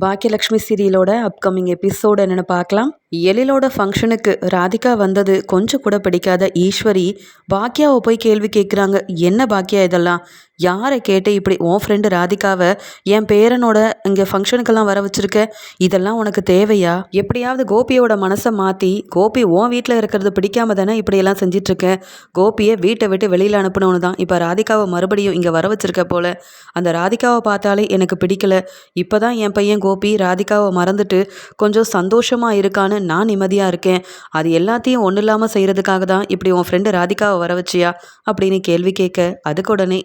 Bhagyalakshmi சீரியலோட upcoming episode என்னென்னு பார்க்கலாம். எழிலோட ஃபங்க்ஷனுக்கு ராதிகா வந்தது கொஞ்சம் கூட பிடிக்காத ஈஸ்வரி. பாக்கியாவை போய் கேள்வி கேட்குறாங்க என்ன பாக்கியா இதெல்லாம்? யாரை கேட்டு இப்படி உன் ஃப்ரெண்டு ராதிகாவை என் பேரனோட இங்கே ஃபங்க்ஷனுக்கெல்லாம் வர வச்சிருக்க? இதெல்லாம் உனக்கு தேவையா? எப்படியாவது கோபியோட மனசை மாற்றி கோபி உன் வீட்டில் இருக்கிறது பிடிக்காம தானே இப்படியெல்லாம் செஞ்சிட்ருக்கேன் கோபியை வீட்டை விட்டு வெளியில் அனுப்பினவனு தான் இப்போ ராதிகாவை மறுபடியும் இங்கே வர வச்சிருக்க போல. அந்த ராதிகாவை பார்த்தாலே எனக்கு பிடிக்கல. இப்போ தான் என் பையன் கோபி ராதிகாவை மறந்துட்டு கொஞ்சம் சந்தோஷமாக இருக்கான்னு நான் நிம்மதியாக இருக்கேன். அது எல்லாத்தையும் ஒன்றும் இல்லாமல் செய்கிறதுக்காக தான் இப்படி உன் ஃப்ரெண்டு ராதிகாவை வர வச்சியா? அப்படின்னு கேள்வி கேட்க அதுக்கு உடனே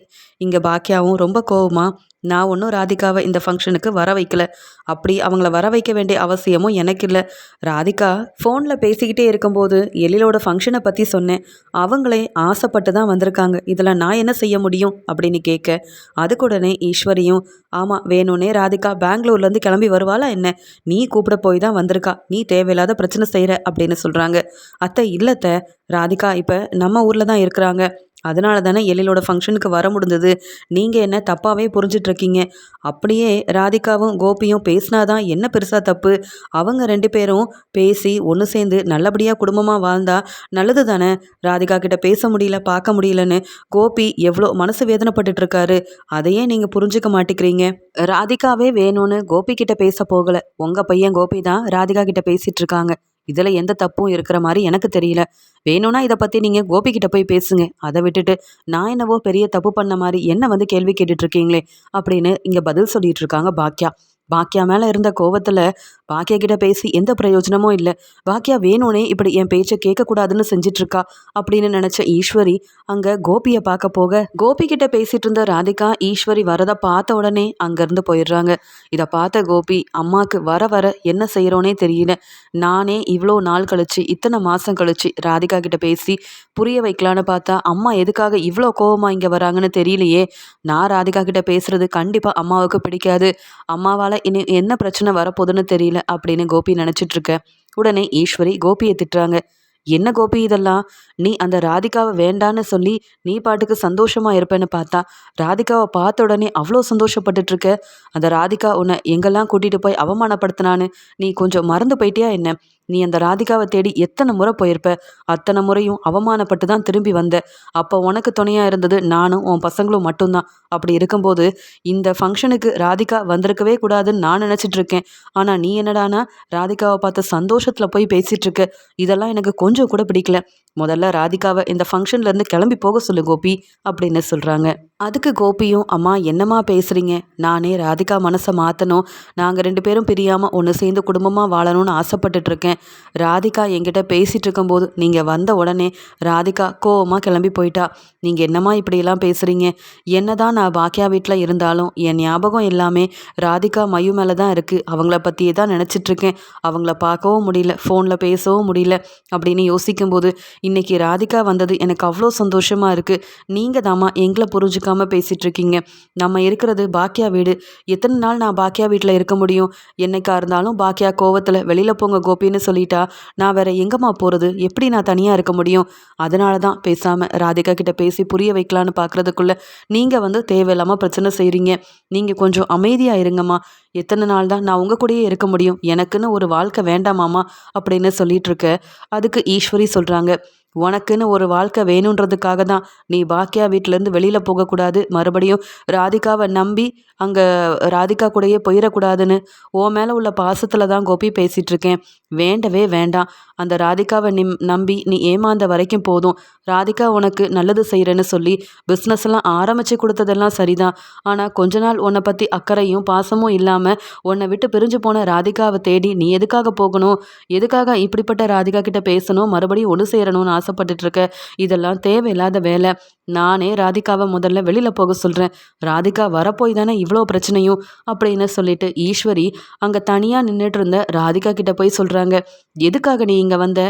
இங்கே பாக்கியாவும் ரொம்ப கோவமாக நான் ஒன்றும் ராதிகாவை இந்த ஃபங்க்ஷனுக்கு வர வைக்கல. அப்படி அவங்கள வர வைக்க வேண்டிய அவசியமும் எனக்கு இல்லை. ராதிகா ஃபோனில் பேசிக்கிட்டே இருக்கும்போது எழிலோட ஃபங்க்ஷனை பற்றி சொன்னேன். அவங்களே ஆசைப்பட்டு தான் வந்திருக்காங்க. இதில் நான் என்ன செய்ய முடியும்? அப்படின்னு கேட்க அதுக்குடனே ஈஸ்வரியும் ஆமாம் வேணும்னே ராதிகா பெங்களூர்லேருந்து கிளம்பி வருவாளா என்ன? நீ கூப்பிட போய் தான் வந்திருக்கா. நீ தேவையில்லாத பிரச்சனை செய்கிற அப்படின்னு சொல்கிறாங்க அத்தை இல்லத்த ராதிகா இப்போ நம்ம ஊரில் தான் இருக்கிறாங்க. அதனால தானே எழிலோட ஃபங்க்ஷனுக்கு வர முடிஞ்சது. நீங்கள் என்ன தப்பாகவே புரிஞ்சிட்ருக்கீங்க? அப்படியே ராதிகாவும் கோபியும் பேசினாதான் என்ன பெருசாக தப்பு? அவங்க ரெண்டு பேரும் பேசி ஒன்று சேர்ந்து நல்லபடியாக குடும்பமாக வாழ்ந்தா நல்லது தானே? ராதிகா கிட்ட பேச முடியல பார்க்க முடியலன்னு கோபி எவ்வளோ மனசு வேதனைப்பட்டு இருக்காரு அதையே நீங்கள் புரிஞ்சுக்க மாட்டேங்கிறீங்க. ராதிகாவே வேணும்னு கோபி கிட்ட பேச போகலை. உங்கள் பையன் கோபி தான் ராதிகா கிட்ட பேசிகிட்டு இருக்காங்க இதில் எந்த தப்பும் இருக்கிற மாதிரி எனக்கு தெரியல. வேணும்னா இதை பற்றி நீங்கள் கோபிக்கிட்ட போய் பேசுங்க. அதை விட்டுட்டு நான் என்னவோ பெரிய தப்பு பண்ண மாதிரி என்ன வந்து கேள்வி கேட்டுட்ருக்கீங்களே அப்படின்னு இங்கே பதில் சொல்லிட்டு இருக்காங்க பாக்கியா பாக்கியா மேலே இருந்த கோவத்தில் பாக்கியா கிட்ட பேசி எந்த பிரயோஜனமும் இல்லை. பாக்கியா வேணும்னே இப்படி என் பேச்சை கேட்கக்கூடாதுன்னு செஞ்சிட்ருக்கா அப்படின்னு நினச்ச ஈஸ்வரி அங்கே கோபியை பார்க்க போக கோபி கிட்ட பேசிட்டு இருந்த ராதிகா ஈஸ்வரி வரதை பார்த்த உடனே அங்கேருந்து போயிடுறாங்க. இதை பார்த்த கோபி அம்மாவுக்கு வர வர என்ன செய்கிறோனே தெரியல. நானே இவ்வளோ நாள் கழிச்சு இத்தனை மாதம் கழிச்சு ராதிகா கிட்ட பேசி புரிய வைக்கலான்னு பார்த்தா அம்மா எதுக்காக இவ்வளோ கோவமாக இங்கே வராங்கன்னு தெரியலையே. நான் ராதிகா கிட்ட பேசுறது கண்டிப்பாக அம்மாவுக்கு பிடிக்காது. அம்மாவால் இனி என்ன பிரச்சனை வரப்போகுதுன்னு தெரியல. அப்படின்னு கோபி நினச்சிட்ருக்க. உடனே ஈஸ்வரி கோபியை திட்டுறாங்க. என்ன கோபி இதெல்லாம்? நீ அந்த ராதிகாவை வேண்டான்னு சொல்லி நீ பாட்டுக்கு சந்தோஷமா இருப்பேன்னு பார்த்தா ராதிகாவை பார்த்த உடனே அவ்வளோ சந்தோஷப்பட்டுட்ருக்க. அந்த ராதிகா உன்னை எங்கெல்லாம் கூட்டிகிட்டு போய் அவமானப்படுத்தினான்னு நீ கொஞ்சம் மறந்து போயிட்டியா என்ன? நீ அந்த ராதிகாவை தேடி எத்தனை முறை போயிருப்ப? அத்தனை முறையும் அவமானப்பட்டு தான் திரும்பி வந்த. அப்போ உனக்கு துணையாக இருந்தது நானும் உன் பசங்களும் மட்டும்தான். அப்படி இருக்கும்போது இந்த ஃபங்க்ஷனுக்கு ராதிகா வந்திருக்கவே கூடாதுன்னு நான் நினச்சிட்டு இருக்கேன் ஆனால் நீ என்னடானா ராதிகாவை பார்த்த சந்தோஷத்தில் போய் பேசிகிட்டு இருக்க இதெல்லாம் எனக்கு கொஞ்சம் கூட பிடிக்கல. முதல்ல ராதிகாவை இந்த ஃபங்க்ஷன்லேருந்து கிளம்பி போக சொல்லு கோபி அப்படின்னு சொல்கிறாங்க அதுக்கு கோபியும் அம்மா என்னம்மா பேசுகிறீங்க நானே ராதிகா மனசை மாற்றணும் நாங்கள் ரெண்டு பேரும் பிரியாமல் ஒன்று சேர்ந்து குடும்பமாக வாழணும்னு ஆசைப்பட்டுட்ருக்கேன் ராதிகா என்கிட்ட பேசிகிட்டு இருக்கும்போது நீங்கள் வந்த உடனே ராதிகா கோவமாக கிளம்பி போயிட்டா. நீங்கள் என்னம்மா இப்படியெல்லாம் பேசுகிறீங்க என்ன தான் நான் பாக்கியா வீட்டில் இருந்தாலும் என் ஞாபகம் எல்லாமே ராதிகா மயு மேலே தான் இருக்குது அவங்கள பற்றியே தான் நினச்சிட்ருக்கேன் அவங்கள பார்க்கவும் முடியல ஃபோனில் பேசவும் முடியல அப்படின்னு யோசிக்கும்போது இன்றைக்கி ராதிகா வந்தது எனக்கு அவ்வளோ சந்தோஷமாக இருக்குது நீங்கள் தாம்மா எங்களை புரிஞ்சுக்காமல் பேசிகிட்ருக்கீங்க நம்ம இருக்கிறது பாக்கியா வீடு. எத்தனை நாள் நான் பாக்கியா வீட்டில் இருக்க முடியும்? என்னைக்கா இருந்தாலும் பாக்கியா கோவத்தில் வெளியில் போங்க கோபின்னு சொல்லிட்டா நான் வேற எங்கம்மா போகிறது எப்படி நான் தனியாக இருக்க முடியும்? அதனால தான் பேசாமல் ராதிகா கிட்ட பேசி புரிய வைக்கலான்னு பார்க்குறதுக்குள்ளே நீங்கள் வந்து தேவையில்லாமல் பிரச்சனை செய்கிறீங்க நீங்கள் கொஞ்சம் அமைதியாக இருங்கம்மா. எத்தனை நாள் தான் நான் உங்கள் கூடயே இருக்க முடியும்? எனக்குன்னு ஒரு வாழ்க்கை வேண்டாமாம்மா அப்படின்னு சொல்லிட்டு இருக்க அதுக்கு ஈஸ்வரி சொல்கிறாங்க உனக்குன்னு ஒரு வாழ்க்கை வேணுன்றதுக்காக தான் நீ பாக்கியா வீட்டிலேருந்து வெளியில் போகக்கூடாது. மறுபடியும் ராதிகாவை நம்பி அங்கே ராதிகா கூடயே போயிடக்கூடாதுன்னு. ஓ மேலே உள்ள பாசத்தில் தான் கோபி பேசிகிட்ருக்கேன் வேண்டவே வேண்டாம். அந்த ராதிகாவை நிம் நம்பி நீ ஏமாந்த வரைக்கும் போதும். ராதிகா உனக்கு நல்லது செய்கிறேன்னு சொல்லி பிஸ்னஸ் எல்லாம் ஆரம்பித்து கொடுத்ததெல்லாம் சரிதான். ஆனால் கொஞ்ச நாள் உன்னை பற்றி அக்கறையும் பாசமும் இல்லாமல் உன்னை விட்டு பிரிஞ்சு போன ராதிகாவை தேடி நீ எதுக்காக போகணும்? எதுக்காக இப்படிப்பட்ட ராதிகா கிட்ட பேசணும்? மறுபடியும் ஒன்று சேரணும்னு ஆசைப்பட்டுட்ருக்க இதெல்லாம் தேவையில்லாத வேலை. நானே ராதிகாவை முதல்ல வெளியில் போக சொல்கிறேன் ராதிகா வரப்போய் தானே இவ்வளோ பிரச்சனையும்? அப்படின்னு சொல்லிட்டு ஈஸ்வரி அங்கே தனியாக நின்றுட்டு இருந்த ராதிகா கிட்ட போய் சொல்கிறாங்க எதுக்காக நீ இங்கே வந்த?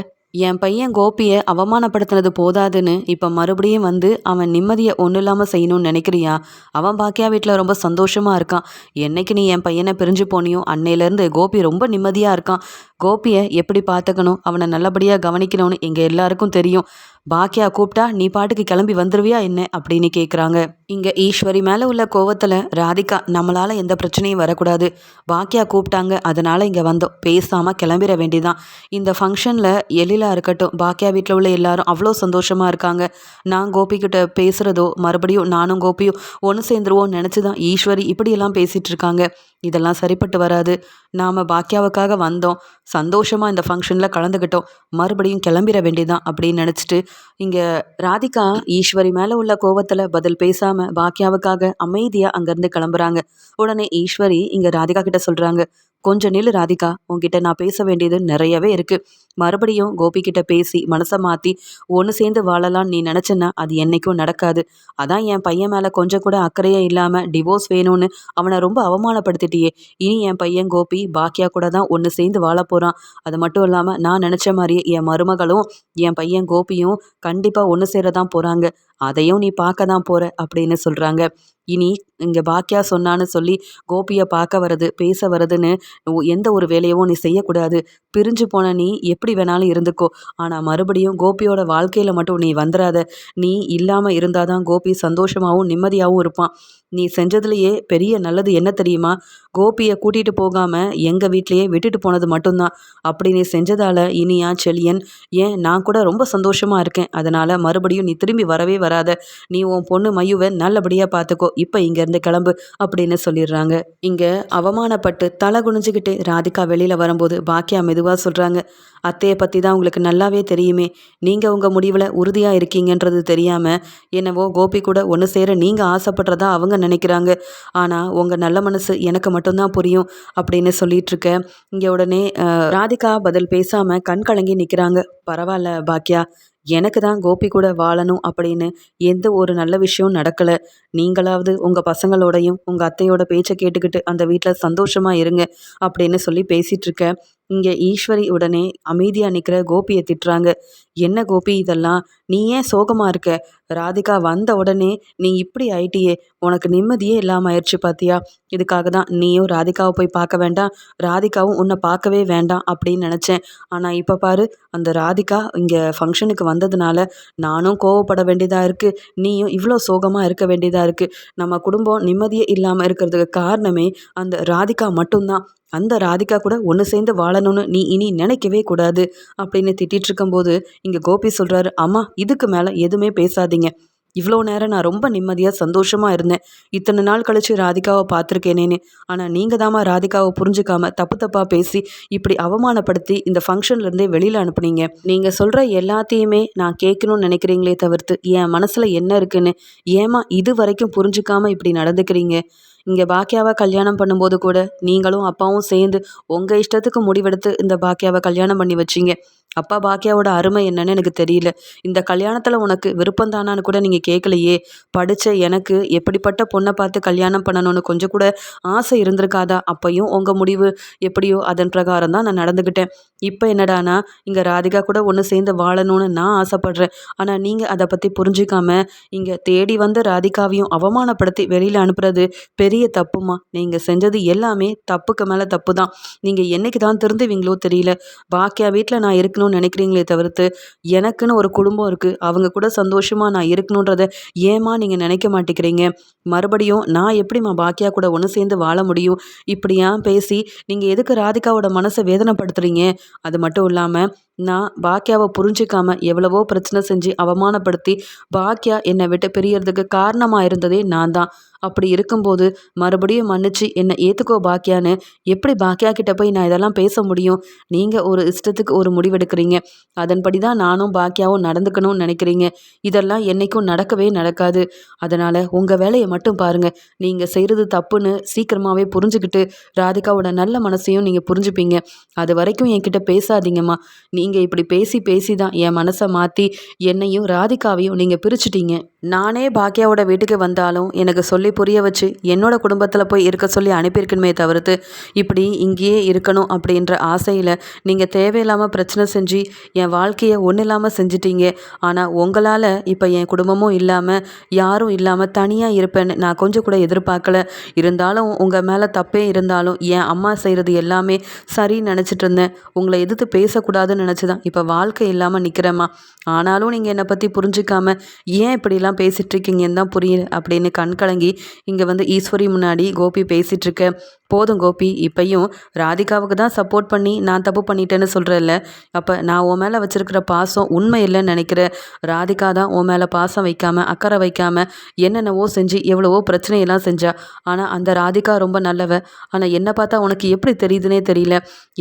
என் பையன் கோபியை அவமானப்படுத்தினது போதாதுன்னு இப்போ மறுபடியும் வந்து அவன் நிம்மதியை ஒன்றும் இல்லாமல் செய்யணும்னு நினைக்கிறியா? அவன் பாக்கியா வீட்டில் ரொம்ப சந்தோஷமாக இருக்கான். என்னைக்கு நீ என் பையனை பிரிஞ்சு போனியோ அன்னையிலேருந்து கோபி ரொம்ப நிம்மதியாக இருக்கான். கோபியை எப்படி பார்த்துக்கணும் அவனை நல்லபடியாக கவனிக்கணும்னு எங்கள் எல்லாருக்கும் தெரியும். பாக்கியா கூப்பிட்டா நீ பாட்டுக்கு கிளம்பி வந்துருவியா என்ன? அப்படின்னு கேட்குறாங்க இங்கே ஈஸ்வரி மேலே உள்ள கோவத்தில் ராதிகா நம்மளால் எந்த பிரச்சனையும் வரக்கூடாது. பாக்கியா கூப்பிட்டாங்க அதனால் இங்கே வந்தோம். பேசாமல் கிளம்பிட வேண்டியதான் இந்த ஃபங்க்ஷனில் எழிலா இருக்கட்டும் பாக்கியா வீட்டில் உள்ள எல்லாரும் அவ்வளோ சந்தோஷமாக இருக்காங்க. நான் கோபிக்கிட்ட பேசுகிறதோ மறுபடியும் நானும் கோபியும் ஒன்று சேர்ந்துருவோம் நினச்சி தான் ஈஸ்வரி இப்படியெல்லாம் பேசிகிட்டு இருக்காங்க. இதெல்லாம் சரிப்பட்டு வராது. நாம் பாக்கியாவுக்காக வந்தோம். சந்தோஷமாக இந்த ஃபங்க்ஷனில் கலந்துக்கிட்டோம் மறுபடியும் கிளம்பிட வேண்டியதான் அப்படின்னு நினச்சிட்டு இங்கே ராதிகா ஈஸ்வரி மேலே உள்ள கோவத்தில் பதில் பேசாமல் பாக்கியாவுக்காக அமைதியாக அங்கேருந்து கிளம்புறாங்க. உடனே ஈஸ்வரி இங்கே ராதிகா கிட்ட சொல்கிறாங்க கொஞ்சம் நில் ராதிகா. உங்ககிட்ட நான் பேச வேண்டியது நிறையவே இருக்குது மறுபடியும் கோபி கிட்ட பேசி மனசை மாற்றி ஒன்று சேர்ந்து வாழலாம்னு நீ நினச்சேன்னா அது என்றைக்கும் நடக்காது. அதான் என் பையன் மேலே கொஞ்சம் கூட அக்கறையே இல்லாமல் டிவோர்ஸ் வேணும்னு அவனை ரொம்ப அவமானப்படுத்திட்டியே. இனி என் பையன் கோபி பாக்கியா கூட தான் ஒன்று சேர்ந்து வாழ போகிறான் அது மட்டும் இல்லாமல் நான் நினச்ச மாதிரியே என் மருமகளும் என் பையன் கோபியும் கண்டிப்பாக ஒன்று சேர தான் போகிறாங்க அதையும் நீ பார்க்க தான் போகிற அப்படின்னு சொல்கிறாங்க இனி இங்கே பாக்கியா சொன்னான்னு சொல்லி கோபியை பார்க்க வர்றது பேச வர்றதுன்னு எந்த ஒரு வேலையவும் நீ செய்யக்கூடாது. பிரிஞ்சு போன நீ எப்படி வேணாலும் இருந்துக்கோ. ஆனால் மறுபடியும் கோபியோட வாழ்க்கையில் மட்டும் நீ வந்துடாத நீ இல்லாமல் இருந்தால் தான் கோபி சந்தோஷமாகவும் நிம்மதியாகவும் இருப்பான். நீ செஞ்சதுலேயே பெரிய நல்லது என்ன தெரியுமா? கோபியை கூட்டிகிட்டு போகாமல் எங்கள் வீட்லேயே விட்டுட்டு போனது மட்டும்தான். அப்படி நீ செஞ்சதால் இனியா செழியன் ஏன் நான் கூட ரொம்ப சந்தோஷமாக இருக்கேன். அதனால் மறுபடியும் நீ திரும்பி வரவே வராத. நீ உன் பொண்ணு மையுவை நல்லபடியாக பார்த்துக்கோ இப்போ இங்கேருந்து கிளம்பு அப்படின்னு சொல்லிடுறாங்க. இங்கே அவமானப்பட்டு தலை குனிஞ்சுக்கிட்டு ராதிகா வெளியில் வரும்போது பாக்கியா மெதுவாக சொல்கிறாங்க அத்தையை பற்றி தான் உங்களுக்கு நல்லாவே தெரியுமே. நீங்கள் உங்கள் முடிவில் உறுதியாக இருக்கீங்கன்றது தெரியாமல் என்னவோ கோபி கூட ஒன்று சேர நீங்கள் ஆசைப்படுறதா அவங்க நினைக்கிறாங்க. ஆனால் உங்கள் நல்ல மனசு எனக்கு மட்டும்தான் புரியும் அப்படின்னு சொல்லிகிட்ருக்க இங்கே உடனே ராதிகா பதில் பேசாமல் கண் கலங்கி நிற்கிறாங்க பரவாயில்ல பாக்கியா எனக்கு தான் கோபி கூட வாழணும் அப்படின்னு எந்த ஒரு நல்ல விஷயம் நடக்கலை. நீங்களாவது உங்கள் பசங்களோடையும் உங்கள் அத்தையோட பேச்சை கேட்டுக்கிட்டு அந்த வீட்டில் சந்தோஷமாக இருங்க அப்படின்னு சொல்லி பேசிகிட்ருக்க இங்கே ஈஸ்வரி உடனே அமைதியாக நிற்கிற கோபியை திட்டுறாங்க. என்ன கோபி இதெல்லாம்? நீ ஏன் சோகமாக இருக்க? ராதிகா வந்த உடனே நீ இப்படி ஆயிட்டியே. உனக்கு நிம்மதியே இல்லாமல் ஆயிடுச்சு பார்த்தியா இதுக்காக தான் நீயும் ராதிகாவை போய் பார்க்க வேண்டாம். ராதிகாவும் உன்னை பார்க்கவே வேண்டாம் அப்படின்னு நினச்சேன். ஆனால் இப்போ பாரு அந்த ராதிகா இங்கே ஃபங்க்ஷனுக்கு வந்ததுனால நானும் கோவப்பட வேண்டியதாக இருக்குது நீயும் இவ்வளோ சோகமாக இருக்க வேண்டியதாக இருக்குது நம்ம குடும்பம் நிம்மதியே இல்லாமல் இருக்கிறதுக்கு காரணமே அந்த ராதிகா மட்டும்தான். அந்த ராதிகா கூட ஒன்று சேர்ந்து வாழணும்னு நீ இனி நினைக்கவே கூடாது அப்படின்னு திட்டிகிட்டு இருக்கும்போது இங்கே கோபி சொல்கிறாரு அம்மா இதுக்கு மேலே எதுவுமே பேசாதீங்க. இவ்வளோ நேரம் நான் ரொம்ப நிம்மதியாக சந்தோஷமாக இருந்தேன். இத்தனை நாள் கழித்து ராதிகாவை பார்த்துருக்கேனேன்னு. ஆனால் நீங்கள் தாம்மா ராதிகாவை புரிஞ்சுக்காம தப்பு தப்பாக பேசி இப்படி அவமானப்படுத்தி இந்த ஃபங்க்ஷன்லேருந்தே வெளியில் அனுப்புனீங்க. நீங்கள் சொல்கிற எல்லாத்தையுமே நான் கேட்கணும்னு நினைக்கிறீங்களே தவிர்த்து என் மனசில் என்ன இருக்குன்னு ஏமா இது வரைக்கும் புரிஞ்சுக்காம இப்படி நடந்துக்கிறீங்க? இங்கே பாக்கியாவை கல்யாணம் பண்ணும்போது கூட நீங்களும் அப்பாவும் சேர்ந்து உங்கள் இஷ்டத்துக்கு முடிவெடுத்து இந்த பாக்கியாவை கல்யாணம் பண்ணி வச்சிங்க. அப்பா பாக்கியாவோட அருமை என்னன்னு எனக்கு தெரியல. இந்த கல்யாணத்தில் உனக்கு விருப்பம் தானான்னு கூட நீங்கள் கேட்கலையே படித்த எனக்கு எப்படிப்பட்ட பொண்ணை பார்த்து கல்யாணம் பண்ணணும்னு கொஞ்சம் கூட ஆசை இருந்திருக்காதா? அப்பையும் உங்கள் முடிவு எப்படியோ அதன் பிரகாரம் தான் நான் நடந்துக்கிட்டேன் இப்போ என்னடானா இங்கே ராதிகா கூட ஒன்று சேர்ந்து வாழணும்னு நான் ஆசைப்படுறேன். ஆனால் நீங்கள் அதை பற்றி புரிஞ்சிக்காம இங்கே தேடி வந்த ராதிகாவையும் அவமானப்படுத்தி வெளியில் அனுப்புறது பெரிய தப்புமா நீங்கள் செஞ்சது எல்லாமே தப்புக்கு மேலே தப்பு தான் நீங்கள் என்னைக்கு தான் திருந்துவீங்களோ தெரியல. பாக்கியா வீட்டில் நான் இருக்க இருக்கணும்னு நினைக்கிறீங்களே தவிர்த்து எனக்குன்னு ஒரு குடும்பம் இருக்குது அவங்க கூட சந்தோஷமாக நான் இருக்கணுன்றத ஏமா நீங்கள் நினைக்க மாட்டேங்கிறீங்க? மறுபடியும் நான் எப்படிம்மா பாக்கியா கூட ஒன்று சேர்ந்து வாழ முடியும்? இப்படியா பேசி நீங்கள் எதுக்கு ராதிகாவோட மனசை வேதனைப்படுத்துகிறீங்க அது மட்டும் இல்லாமல் நான் பாக்கியாவை புரிஞ்சிக்காம எவ்வளவோ பிரச்சனை செஞ்சு அவமானப்படுத்தி பாக்கியா என்னை விட்டு பிரியறதுக்கு காரணமாக இருந்ததே நான் தான். அப்படி இருக்கும்போது மறுபடியும் மன்னிச்சு என்னை ஏற்றுக்கோ பாக்கியான்னு எப்படி பாக்கியா கிட்ட போய் நான் இதெல்லாம் பேச முடியும்? நீங்கள் ஒரு இஷ்டத்துக்கு ஒரு முடிவெடுக்கிறீங்க. அதன்படி தான் நானும் பாக்கியாவும் நடந்துக்கணும்னு நினைக்கிறீங்க. இதெல்லாம் என்றைக்கும் நடக்கவே நடக்காது. அதனால் உங்கள் வேலையை மட்டும் பாருங்கள் நீங்கள் செய்கிறது தப்புன்னு சீக்கிரமாகவே புரிஞ்சுக்கிட்டு ராதிகாவோட நல்ல மனசையும் நீங்கள் புரிஞ்சுப்பீங்க. அது வரைக்கும் என்கிட்ட பேசாதீங்கம்மா. நீங்கள் இப்படி பேசி பேசி தான் என் மனசை மாற்றி என்னையும் ராதிகாவையும் நீங்கள் பிரிச்சுட்டீங்க. நானே பாக்கியாவோட வீட்டுக்கு வந்தாலும் எனக்கு சொல்லி புரிய வச்சு என்னோட குடும்பத்தில் போய் இருக்க சொல்லி அனுப்பியிருக்கணுமே தவிர்த்து இப்படி இங்கேயே இருக்கணும் அப்படின்ற ஆசையில் நீங்கள் தேவையில்லாமல் பிரச்சனை செஞ்சு என் வாழ்க்கையை ஒன்றும் இல்லாமல் செஞ்சிட்டீங்க. ஆனால் உங்களால் இப்போ என் குடும்பமும் இல்லாமல் யாரும் இல்லாமல் தனியாக இருப்பேன்னு நான் கொஞ்சம் கூட எதிர்பார்க்கல. இருந்தாலும் உங்கள் மேலே தப்பே இருந்தாலும் என் அம்மா செய்கிறது எல்லாமே சரின்னு நினச்சிட்டு இருந்தேன். உங்களை எதிர்த்து பேசக்கூடாதுன்னு நினச்சி தான் இப்போ வாழ்க்கை இல்லாமல் நிற்கிறேம்மா ஆனாலும் நீங்கள் என்னை பற்றி புரிஞ்சிக்காமல் ஏன் இப்படிலாம் பேசிகிட்ருக்கீங்கன்னு தான் புரியல அப்படின்னு கண் கலங்கி இங்கே வந்து ஈஸ்வரி முன்னாடி கோபி பேசிகிட்டு இருக்க போதும் கோபி இப்பையும் ராதிகாவுக்கு தான் சப்போர்ட் பண்ணி நான் தப்பு பண்ணிட்டேன்னு சொல்கிறல்ல அப்போ நான் உன் மேலே வச்சுருக்கிற பாசம் உண்மை இல்லைன்னு நினைக்கிறேன். ராதிகா தான் உன் மேலே பாசம் வைக்காமல் அக்கறை வைக்காமல் என்னென்னவோ செஞ்சு எவ்வளவோ பிரச்சனையெல்லாம் செஞ்சா. ஆனால் அந்த ராதிகா ரொம்ப நல்லவ. ஆனால் என்னை பார்த்தா உனக்கு எப்படி தெரியுதுன்னே தெரியல.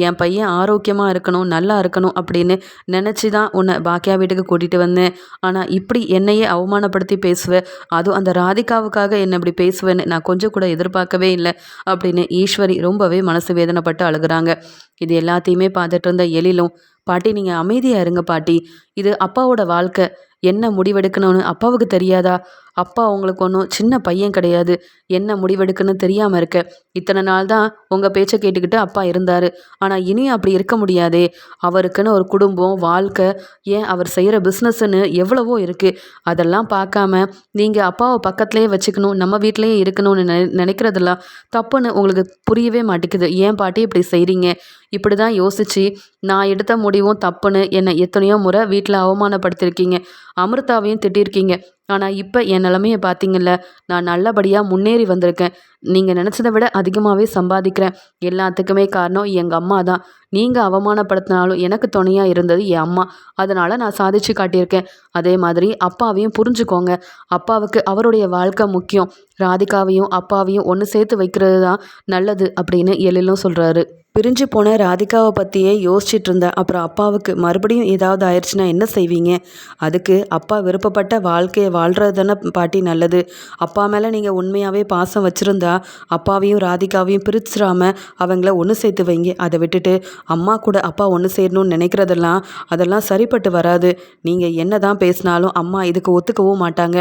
என் பையன் ஆரோக்கியமாக இருக்கணும் நல்லா இருக்கணும் அப்படின்னு நினச்சி தான் உன்னை பாக்கியா வீட்டுக்கு கூட்டிகிட்டு வந்தேன். ஆனால் இப்படி என்னையே அவமானப்படுத்தி பேசுவேன் அதுவும் அந்த ராதிகாவுக்காக என்னை இப்படி பேசுவேன்னு நான் கொஞ்சம் கூட எதிர்பார்க்கவே இல்லை அப்படின்னு ஈஸ்வரி ரொம்பவே மனசு வேதனைப்பட்டு அழுகுறாங்க. இது எல்லாத்தையுமே பார்த்துட்டு இருந்த எழிலும் பாட்டி நீங்கள் அமைதியாக இருங்க பாட்டி. இது அப்பாவோட வாழ்க்கை. என்ன முடிவெடுக்கணும்னு அப்பாவுக்கு தெரியாதா? அப்பா உங்களுக்கு ஒன்றும் சின்ன பையன் கிடையாது. என்ன முடிவெடுக்குன்னு தெரியாமல் இருக்க. இத்தனை நாள் தான் உங்கள் பேச்சை கேட்டுக்கிட்டு அப்பா இருந்தார். ஆனால் இனியும் அப்படி இருக்க முடியாதே. அவருக்குன்னு ஒரு குடும்பம் வாழ்க்கை ஏன் அவர் செய்கிற பிஸ்னஸ்ன்னு எவ்வளவோ இருக்குது அதெல்லாம் பார்க்காம நீங்கள் அப்பாவை பக்கத்துலேயே வச்சுக்கணும் நம்ம வீட்லேயே இருக்கணும்னு நினை நினைக்கிறதெல்லாம் தப்புன்னு உங்களுக்கு புரியவே மாட்டேங்குது. ஏன் பாட்டி இப்படி செய்கிறீங்க இப்படி தான் யோசித்து நான் எடுத்த முடிவும் தப்புன்னு என்னை எத்தனையோ முறை வீட்டில் அவமானப்படுத்திருக்கீங்க. அமிர்தாவையும் திட்டிருக்கீங்க. ஆனால் இப்போ என் நிலமைய பார்த்தீங்கல்ல நான் நல்லபடியாக முன்னேறி வந்திருக்கேன். நீங்கள் நினச்சதை விட அதிகமாகவே சம்பாதிக்கிறேன். எல்லாத்துக்குமே காரணம் எங்கள் அம்மா தான். நீங்கள் அவமானப்படுத்தினாலும் எனக்கு துணையாக இருந்தது என் அம்மா. அதனால் நான் சாதிச்சு காட்டியிருக்கேன். அதே மாதிரி அப்பாவையும் புரிஞ்சுக்கோங்க. அப்பாவுக்கு அவருடைய வாழ்க்கை முக்கியம். ராதிகாவையும் அப்பாவையும் ஒன்று சேர்த்து வைக்கிறது தான் நல்லது அப்படின்னு எழிலும் சொல்கிறாரு பிரிஞ்சு போன ராதிகாவை பற்றியே யோசிச்சுட்டு இருந்தேன் அப்புறம் அப்பாவுக்கு மறுபடியும் ஏதாவது ஆயிடுச்சுன்னா என்ன செய்வீங்க? அதுக்கு அப்பா விருப்பப்பட்ட வாழ்க்கையை வாழ்கிறது தானே பாட்டி நல்லது. அப்பா மேலே நீங்கள் உண்மையாகவே பாசம் வச்சுருந்தா அப்பாவையும் ராதிகாவையும் பிரிச்சிடாம அவங்கள ஒன்று சேர்த்து வைங்க. அதை விட்டுட்டு அம்மா கூட அப்பா ஒன்று சேரணும்னு நினைக்கிறதெல்லாம் அதெல்லாம் சரிப்பட்டு வராது. நீங்கள் என்ன தான் பேசினாலும் அம்மா இதுக்கு ஒத்துக்கவும் மாட்டாங்க.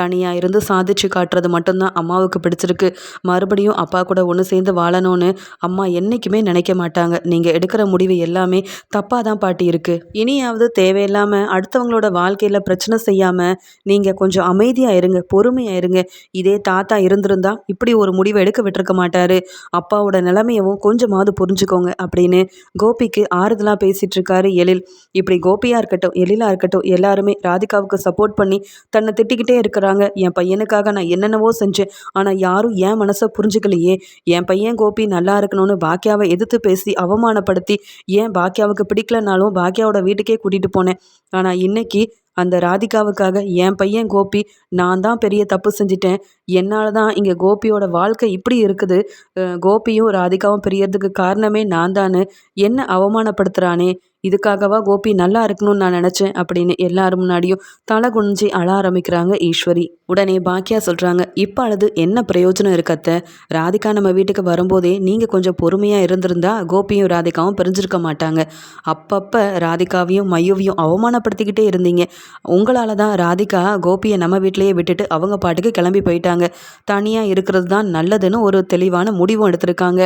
தனியாக இருந்து சாதிச்சு காட்டுறது மட்டும்தான் அம்மாவுக்கு பிடிச்சிருக்கு. மறுபடியும் அப்பா கூட ஒன்று சேர்ந்து வாழணும்னு அம்மா என்றைக்குமே நினைக்க மாட்டாங்க. நீங்கள் எடுக்கிற முடிவு எல்லாமே தப்பாக தான் பாட்டி இருக்குது இனியாவது தேவையில்லாமல் அடுத்தவங்களோட வாழ்க்கையில் பிரச்சனை செய்யாமல் நீங்கள் கொஞ்சம் அமைதியாக இருங்க பொறுமையாக இருங்க. இதே தாத்தா இருந்திருந்தா இப்படி ஒரு ஒரு முடிவை எடுக்க விட்டுருக்க மாட்டார். அப்பாவோட நிலைமையவும் கொஞ்சமாவது புரிஞ்சுக்கோங்க அப்படின்னு கோபிக்கு ஆறுதலாக பேசிகிட்டு இருக்காரு எழில். இப்படி கோபியாக இருக்கட்டும் எழிலாக இருக்கட்டும் எல்லாருமே ராதிகாவுக்கு சப்போர்ட் பண்ணி தன்னை திட்டிக்கிட்டே இருக்கிறாங்க. என் பையனுக்காக நான் என்னென்னவோ செஞ்சேன் ஆனால் யாரும் என் மனசை புரிஞ்சுக்கலையே. என் பையன் கோபி நல்லா இருக்கணும்னு பாக்கியாவை எதிர்த்து பேசி அவமானப்படுத்தி ஏன் பாக்கியாவுக்கு பிடிக்கலனாலும் பாக்கியாவோட வீட்டுக்கே கூட்டிகிட்டு போனேன். ஆனால் இன்னைக்கு அந்த ராதிகாவுக்காக என் பையன் கோபி நான் தான் பெரிய தப்பு செஞ்சிட்டேன். என்னால் தான் இங்கே கோபியோட வாழ்க்கை இப்படி இருக்குது. கோபியும் ராதிகாவும் பிரியறதுக்கு காரணமே நான் தானு. என்ன அவமானப்படுத்துகிறானே இதுக்காகவா கோபி நல்லா இருக்கணும்னு நான் நினச்சேன் அப்படின்னு எல்லாரும் முன்னாடியும் தலை குனிஞ்சி அழ ஆரம்பிக்கிறாங்க ஈஸ்வரி. உடனே பாக்கியா சொல்கிறாங்க இப்போ அழுது என்ன பிரயோஜனம் இருக்கத்த ராதிகா நம்ம வீட்டுக்கு வரும்போதே நீங்கள் கொஞ்சம் பொறுமையாக இருந்திருந்தா கோபியும் ராதிகாவும் பிரிஞ்சிருக்க மாட்டாங்க. அப்பப்போ ராதிகாவையும் மையுவையும் அவமானப்படுத்திக்கிட்டே இருந்தீங்க. உங்களால் தான் ராதிகா கோபியை நம்ம வீட்டிலேயே விட்டுட்டு அவங்க பாட்டுக்கு கிளம்பி போயிட்டாங்க. தனியாக இருக்கிறது தான் நல்லதுன்னு ஒரு தெளிவான முடிவும் எடுத்திருக்காங்க.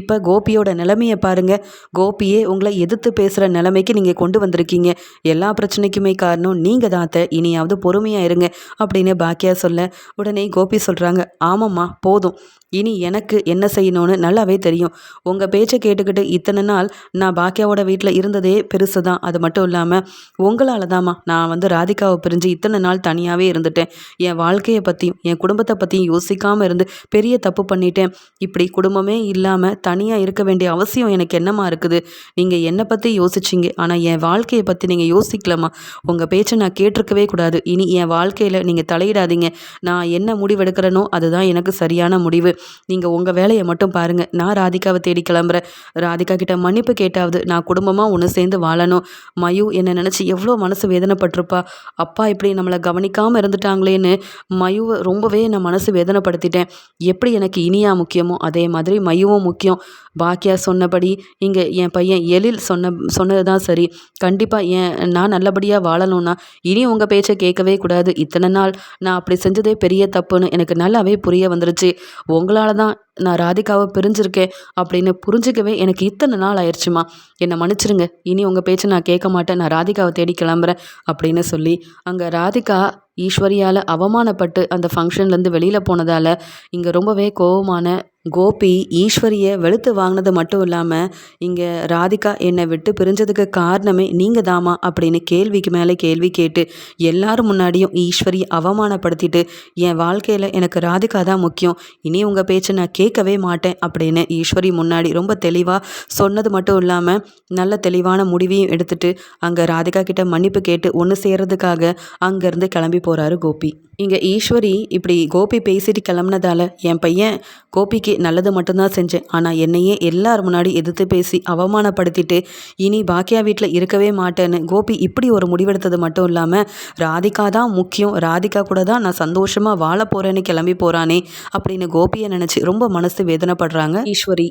இப்போ கோபியோட நிலைமையை பாருங்கள் கோபியே உங்களை எதிர்த்து பேசுகிற நிலைமைக்கு நீங்கள் கொண்டு வந்திருக்கீங்க. எல்லா பிரச்சனைக்குமே காரணம் நீங்கள் தாத்த இனியாவது பொறுமையாக இருங்க அப்படின்னு பாக்கியா சொல்ல உடனே கோபி சொல்கிறாங்க ஆமாம்மா போதும். இனி எனக்கு என்ன செய்யணும்னு நல்லாவே தெரியும். உங்கள் பேச்சை கேட்டுக்கிட்டு இத்தனை நாள் நான் பாக்கியாவோட வீட்டில் இருந்ததே பெருசு தான். அது மட்டும் இல்லாமல் உங்களால் தாம்மா நான் வந்து ராதிகாவை பிரிஞ்சு இத்தனை நாள் தனியாகவே இருந்துட்டேன். என் வாழ்க்கையை பற்றியும் என் குடும்பத்தை பற்றியும் யோசிக்காமல் இருந்து பெரிய தப்பு பண்ணிட்டேன். இப்படி குடும்பமே இல்லாமல் தனியாக இருக்க வேண்டிய அவசியம் எனக்கு என்னம்மா இருக்குது? நீங்கள் என்னை பற்றி யோசிச்சு யோசிச்சிங்க ஆனால் என் வாழ்க்கையை பற்றி நீங்கள் யோசிக்கலாமா உங்கள் பேச்சை நான் கேட்டிருக்கவே கூடாது. இனி என் வாழ்க்கையில் நீங்கள் தலையிடாதீங்க. நான் என்ன முடிவெடுக்கிறேனோ அதுதான் எனக்கு சரியான முடிவு. நீங்கள் உங்கள் வேலையை மட்டும் பாருங்கள் நான் ராதிகாவை தேடி கிளம்புறேன். ராதிகா கிட்ட மன்னிப்பு கேட்டாவது நான் குடும்பமாக ஒன்று சேர்ந்து வாழணும். மயு என்னை நினச்சி எவ்வளோ மனசு வேதனைப்பட்டிருப்பா. அப்பா இப்படி நம்மளை கவனிக்காமல் இருந்துட்டாங்களேன்னு மயுவை ரொம்பவே நான் மனசு வேதனைப்படுத்திட்டேன். எப்படி எனக்கு இனியா முக்கியமோ அதே மாதிரி மயுவும் முக்கியம். பாக்கியா சொன்னபடி இங்கே என் பையன் எழில் சொன்ன சொன்னது தான் சரி. கண்டிப்பாக ஏன் நான் நல்லபடியாக வாழணும்னா இனி உங்கள் பேச்சை கேட்கவே கூடாது. இத்தனை நாள் நான் அப்படி செஞ்சதே பெரிய தப்புன்னு எனக்கு நல்லாவே புரிய வந்துருச்சு. உங்களால தான் நான் ராதிகாவை பிரிஞ்சிருக்கேன் அப்படின்னு புரிஞ்சிக்கவே எனக்கு இத்தனை நாள் ஆயிடுச்சுமா. என்னை மன்னிச்சிருங்க. இனி உங்கள் பேச்சை நான் கேட்க மாட்டேன். நான் ராதிகாவை தேடி கிளம்புறேன் அப்படின்னு சொல்லி அங்கே ராதிகா ஈஸ்வரியால் அவமானப்பட்டு அந்த ஃபங்க்ஷன்லேருந்து வெளியில் போனதால் இங்கே ரொம்பவே கோவமான கோபி ஈஸ்வரியை வெளுத்து வாங்கினது மட்டும் இல்லாமல் இங்கே ராதிகா என்னை விட்டு பிரிஞ்சதுக்கு காரணமே நீங்கள் தாமா அப்படின்னு கேள்விக்கு மேலே கேள்வி கேட்டு எல்லாரும் முன்னாடியும் ஈஸ்வரி அவமானப்படுத்திட்டு என் வாழ்க்கையில் எனக்கு ராதிகா தான் முக்கியம் இனி உங்கள் பேச்சை நான் கேட்கவே மாட்டேன் அப்படின்னு ஈஸ்வரி முன்னாடி ரொம்ப தெளிவாக சொன்னது மட்டும் இல்லாமல் நல்ல தெளிவான முடிவையும் எடுத்துட்டு அங்கே ராதிகா கிட்ட மன்னிப்பு கேட்டு ஒன்று சேர்றதுக்காக அங்கேருந்து கிளம்பி போகிறாரு கோபி. இங்கே ஈஸ்வரி இப்படி கோபி பேசிட்டு கிளம்புனதால என் பையன் கோபிக்கு நல்லது மட்டும்தான் செஞ்சேன். ஆனால் என்னையே எல்லார் முன்னாடி எதிர்த்து பேசி அவமானப்படுத்திட்டு இனி பாக்கியா வீட்டில் இருக்கவே மாட்டேன்னு கோபி இப்படி ஒரு முடிவெடுத்தது மட்டும் இல்லாமல் ராதிகா தான் முக்கியம். ராதிகா கூட தான் நான் சந்தோஷமாக வாழ போகிறேன்னு கிளம்பி போகிறானே அப்படின்னு கோபியை நினச்சி ரொம்ப மனசு வேதனைப்படுறாங்க ஈஸ்வரி.